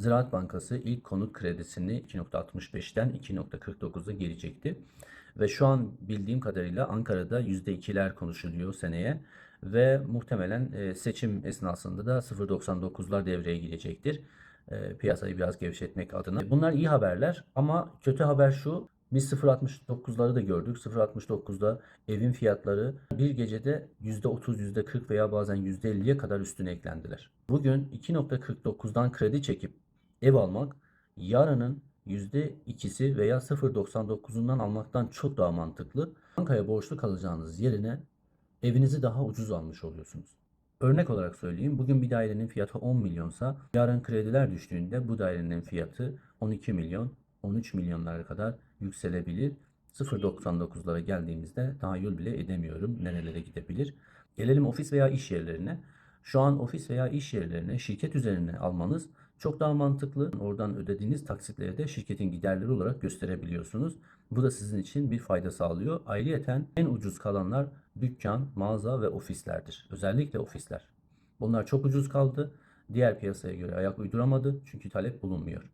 Ziraat Bankası ilk konut kredisini 2.65'ten 2.49'a gelecekti. Ve şu an bildiğim kadarıyla Ankara'da %2'ler konuşuluyor seneye ve muhtemelen e, seçim esnasında da 0.99'lar devreye girecektir. E, Piyasayı biraz gevşetmek adına. Bunlar iyi haberler ama kötü haber şu. Biz 0.69'ları da gördük. 0.69'da evin fiyatları bir gecede %30, %40 veya bazen %50'ye kadar üstüne eklendiler. Bugün 2.49'dan kredi çekip ev almak yarının %2'si veya 0.99'undan almaktan çok daha mantıklı. Bankaya borçlu kalacağınız yerine evinizi daha ucuz almış oluyorsunuz. Örnek olarak söyleyeyim. Bugün bir dairenin fiyatı 10 milyonsa yarın krediler düştüğünde bu dairenin fiyatı 12 milyon, 13 milyonlara kadar yükselebilir. 0.99'lara geldiğimizde tahayyül bile edemiyorum nerelere gidebilir. Gelelim ofis veya iş yerlerine. Şu an ofis veya iş yerlerine şirket üzerine almanız çok daha mantıklı. Oradan ödediğiniz taksitleri de şirketin giderleri olarak gösterebiliyorsunuz. Bu da sizin için bir fayda sağlıyor. Ayrıyeten en ucuz kalanlar dükkan, mağaza ve ofislerdir. Özellikle ofisler. Bunlar çok ucuz kaldı. Diğer piyasaya göre ayak uyduramadı çünkü talep bulunmuyor.